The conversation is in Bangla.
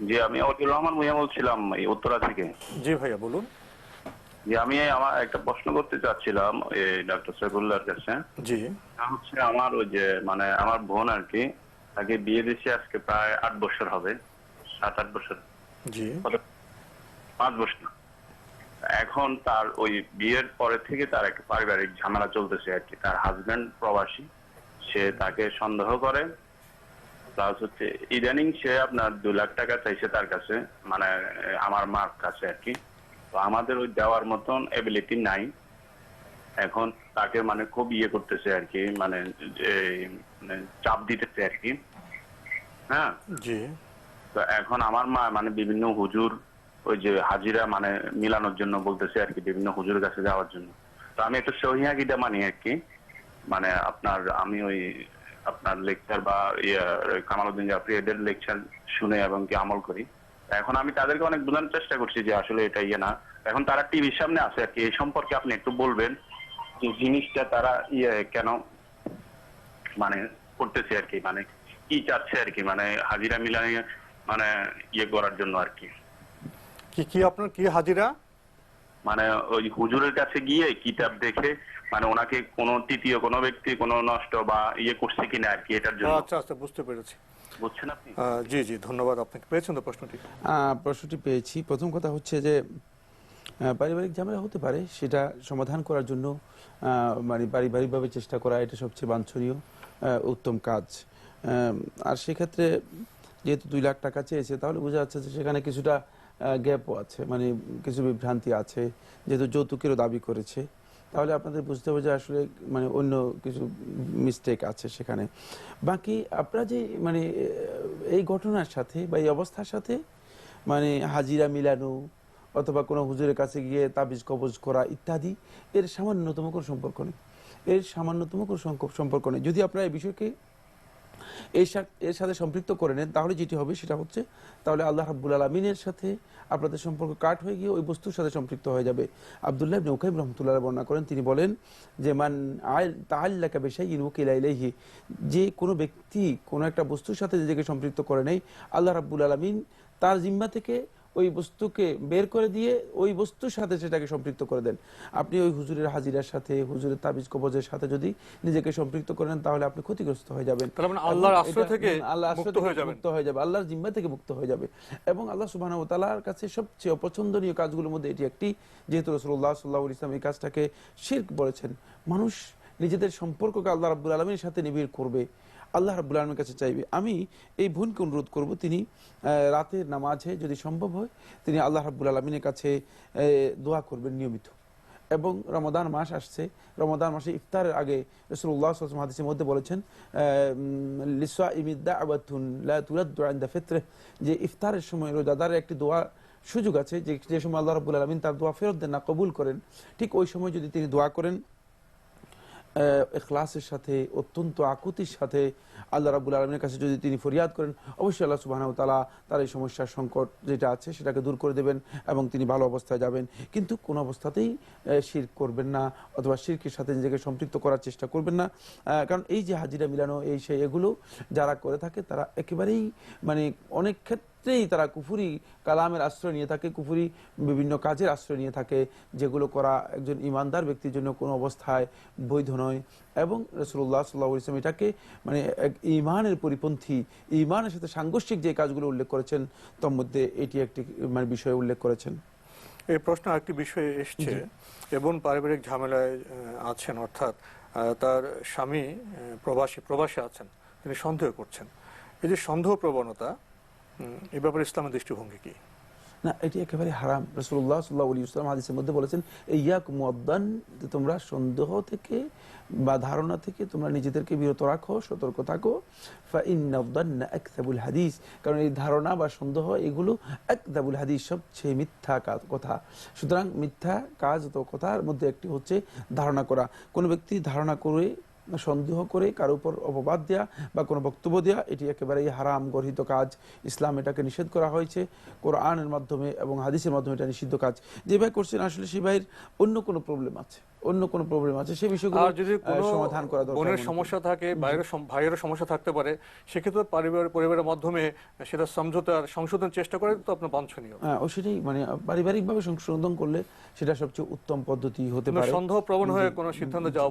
জি আমি অতুল রহমান ভুইয়া বলছিলাম এই উত্তরা থেকে। জি ভাইয়া বলুন। যে আমি আমার একটা প্রশ্ন করতে চাচ্ছিলাম এই ডক্টর সৈফুল্লাহর কাছে। জি। হচ্ছে আমার ওই যে মানে আমার বোন আর কি তাকে বিয়ে দিয়েছে আজকে প্রায় আট বছর হবে সাত আট বছর। জি। পাঁচ বছর। এখন তার ওই বিয়ের পরে থেকে তার একটা পারিবারিক ঝামেলা চলতেছে আর কি। তার হাজবেন্ড প্রবাসী সে তাকে সন্দেহ করে। প্লাস হচ্ছে ইদানিং সে আপনার দু লাখ টাকা চাইছে তার কাছে মানে আমার মার কাছে আর কি। তো আমাদের ওই দেওয়ার মতন এবিলিটি নাই। এখন তাকে মানে খুব ইয়ে করতেছে আর কি মানে মানে চাপ দিতেছে আর কি। হ্যাঁ? জি। তো এখন আমার মা মানে বিভিন্ন হুজুর ওই যে হাজিরা মানে মিলানোর জন্য বলতেছে আর কি বিভিন্ন হুজুরের কাছে যাওয়ার জন্য। তো আমি একটু সহিয়াগিটা মানি আর কি। মানে আপনার আমি ওই আপনার লেকচার বা ইয়ে কামালউদ্দিন জাফরি এদের লেকচার শুনে এবং কি আমল করি। এখন আমি তাদেরকে অনেক বোঝানোর চেষ্টা করছি যে আসলে এটা ইয়ে না। এখন তারা টিভির সামনে আছে আর কি, এই সম্পর্কে আপনি একটু বলবেন যে জিনিসটা তারা ইয়ে কেন মানে করতেছে আর কি মানে কি চাচ্ছে আর কি মানে হাজিরা মিলানিয়ে মানে ইয়ে করার জন্য আর কি। কি কি আপনার, কি হাজিরা? মানে ওই হুজুরের কাছে গিয়ে কিতাব দেখে মানে ওনাকে কোন তৃতীয় কোনো ব্যক্তি কোনো নষ্ট বা ইয়ে করছে কিনা আর কি এটার জন্য। আচ্ছা আচ্ছা বুঝতে পেরেছি। বুঝছেন আপনি? জি জি ধন্যবাদ। আপনাকে পেয়েছেন তো প্রশ্নটি? প্রশ্নটি পেয়েছি। প্রথম কথা হচ্ছে যে পারিবারিক ঝামেলা হতে পারে সেটা সমাধান করার জন্য আহ, মানে পারিবারিকভাবে চেষ্টা করা এটা সবচেয়ে বাঞ্ছনীয় উত্তম কাজ। আহ, আর সেক্ষেত্রে যেহেতু দুই লাখ টাকা চেয়েছে তাহলে বোঝা যাচ্ছে যে সেখানে কিছুটা গ্যাপও আছে মানে কিছু বিভ্রান্তি আছে, যেহেতু যৌতুকেরও দাবি করেছে। তাহলে আপনাদের বুঝতে হবে যে আসলে মানে অন্য কিছু মিস্টেক আছে সেখানে। বাকি আপনারা যে মানে এই ঘটনার সাথে বা এই অবস্থার সাথে মানে হাজিরা মিলানো অথবা কোনো হুজুরের কাছে গিয়ে তাবিজ কবজ করা ইত্যাদি, এর সামান্যতম কোনো সম্পর্ক নেই। এর সামান্যতম কোনো সম্পর্ক নেই। যদি আপনারা এই বিষয়কে এর এর সাথে সম্পৃক্ত করে নেন, তাহলে যেটি হবে সেটা হচ্ছে, তাহলে আল্লাহ রাব্বুল আলমিনের সাথে আপনাদের সম্পর্ক কাট হয়ে গিয়ে ওই বস্তুর সাথে সম্পৃক্ত হয়ে যাবে। আবদুল্লাহ নৌকাইম রহমতুল্লাহ বর্ণনা করেন, তিনি বলেন যে, মান আয় তাল্লাকা বেশাই ইনুকিলাইহি যে কোনো ব্যক্তি কোনো একটা বস্তুর সাথে নিজেকে সম্পৃক্ত করে নেই আল্লাহ রাব্বুল আলমিন তার জিম্মা থেকে ওই বস্তুকে বের করে দিয়ে ওই বস্তুর সাথে সেটাকে সম্পৃক্ত করে দেন। আপনি ওই হুজুরের হাজিরার সাথে হুজুরের তাবিজ কবজের সাথে যদি নিজেকে সম্পৃক্ত করেন তাহলে আপনি ক্ষতিগ্রস্ত হয়ে যাবেন। মানে আল্লাহর আশ্রয় থেকে মুক্ত হয়ে যাবেন। মুক্ত যাবে আল্লাহর জিম্মা থেকে মুক্ত হয়ে যাবে। এবং আল্লাহ সুবাহ তালার কাছে সবচেয়ে অপছন্দনীয় কাজগুলোর মধ্যে এটি একটি যেহেতু রসুল্লাহ সাল্লাহ ইসলাম এই কাজটাকে শির্ক বলেছেন। মানুষ নিজেদের সম্পর্ককে আল্লাহ রাব্বুল আলমীর সাথে নিবিড় করবে। আল্লাহ রাব্বুল আলমীর কাছে চাইবে। আমি এই বোনকে অনুরোধ করব, তিনি রাতের নামাজে যদি সম্ভব হয়, তিনি আল্লাহ রাব্বুল আলমিনের কাছে দোয়া করবেন নিয়মিত। এবং রমদান মাস আসছে রমদান মাসে ইফতারের আগে রসুল্লাহ সাল্লাম হাদিসের মধ্যে বলেছেন লিসা ইমিদ্দা আবাতুন ইনদা যে ইফতারের সময় রোজাদারের একটি দোয়া সুযোগ আছে, যে যে সময় আল্লাহ রাব্বুল আলমিন তার দোয়া ফেরত দেন না, কবুল করেন, ঠিক ওই সময় যদি তিনি দোয়া করেন এখলাসের সাথে, অত্যন্ত আকুতির সাথে আল্লাহ রাবুল আলমের কাছে যদি তিনি ফরিয়াদ করেন, অবশ্যই আল্লাহ সুবাহ তালা তার এই সমস্যার সংকট যেটা আছে সেটাকে দূর করে দেবেন এবং তিনি ভালো অবস্থায় যাবেন। কিন্তু কোন অবস্থাতেই শির করবেন না অথবা শিরকের সাথে নিজেকে সম্পৃক্ত করার চেষ্টা করবেন না। কারণ এই যে হাজিরা মিলানো, এই সেই এগুলো যারা করে থাকে, তারা একেবারেই মানে অনেক ক্ষেত্রেই তারা কুফুরি কালামের আশ্রয় নিয়ে থাকে কুফুরি বিভিন্ন কাজের আশ্রয় নিয়ে থাকে যেগুলো করা একজন ইমানদার ব্যক্তির জন্য কোনো অবস্থায় বৈধ নয়। এবং রসুল্লাহ সাল্লাহ ইসলাম এটাকে মানে এক ইমানের পরিপন্থী ইমানের সাথে সাংঘর্ষিক যে কাজগুলো উল্লেখ করেছেন তার মধ্যে এটি একটি মানে বিষয়ে উল্লেখ করেছেন। এই প্রশ্ন একটি বিষয়ে এসছে এবং পারিবারিক ঝামেলায় আছেন অর্থাৎ তার স্বামী প্রবাসী প্রবাসী আছেন। তিনি সন্দেহ করছেন। এই যে সন্দেহ প্রবণতা এ ব্যাপারে ইসলামের দৃষ্টিভঙ্গি কি? না, এটি একেবারে হারাম। রসুল্লাহ সাল্লাহ আলী ইসলাম হাদিসের মধ্যে বলেছেন, ইয়াক মুয়াদ্দান তোমরা সন্দেহ থেকে বা ধারণা থেকে তোমরা নিজেদেরকে বিরত রাখো, সতর্ক থাকো। একদাবুল হাদিস, কারণ এই ধারণা বা সন্দেহ, এগুলো একদাবুল হাদিস সবচেয়ে মিথ্যা কথা। সুতরাং মিথ্যা কাজ তো কথার মধ্যে একটি হচ্ছে ধারণা করা। কোনো ব্যক্তি ধারণা করে সন্দেহ করে কারও উপর অপবাদ দেয়া বা কোনো বক্তব্য দেয়া এটি একেবারেই হারাম গর্হিত কাজ। ইসলাম এটাকে নিষেধ করা হয়েছে কোরআনের মাধ্যমে এবং হাদিসের মাধ্যমে এটা নিষিদ্ধ কাজ। যে ভাই করছেন আসলে সেই ভাইয়ের অন্য কোনো প্রবলেম আছে অন্য কোনো প্রবলেম আছে সেই বিষয়গুলো আর যদি কোনো সমাধান করা দরকার বোনের সমস্যা থাকে বাইরের ভাইয়েরও সমস্যা থাকতে পারে সেক্ষেত্রে পরিবার পরিবারের মাধ্যমে সেটা সমঝোতার সংশোধন চেষ্টা করে তো আপনার বাঞ্ছনীয়। হ্যাঁ, ও সেটাই মানে পারিবারিকভাবে সংশোধন করলে সেটা সবচেয়ে উত্তম পদ্ধতি হতে পারে। সন্দেহ প্রবণ হয়ে কোনো সিদ্ধান্ত যাওয়া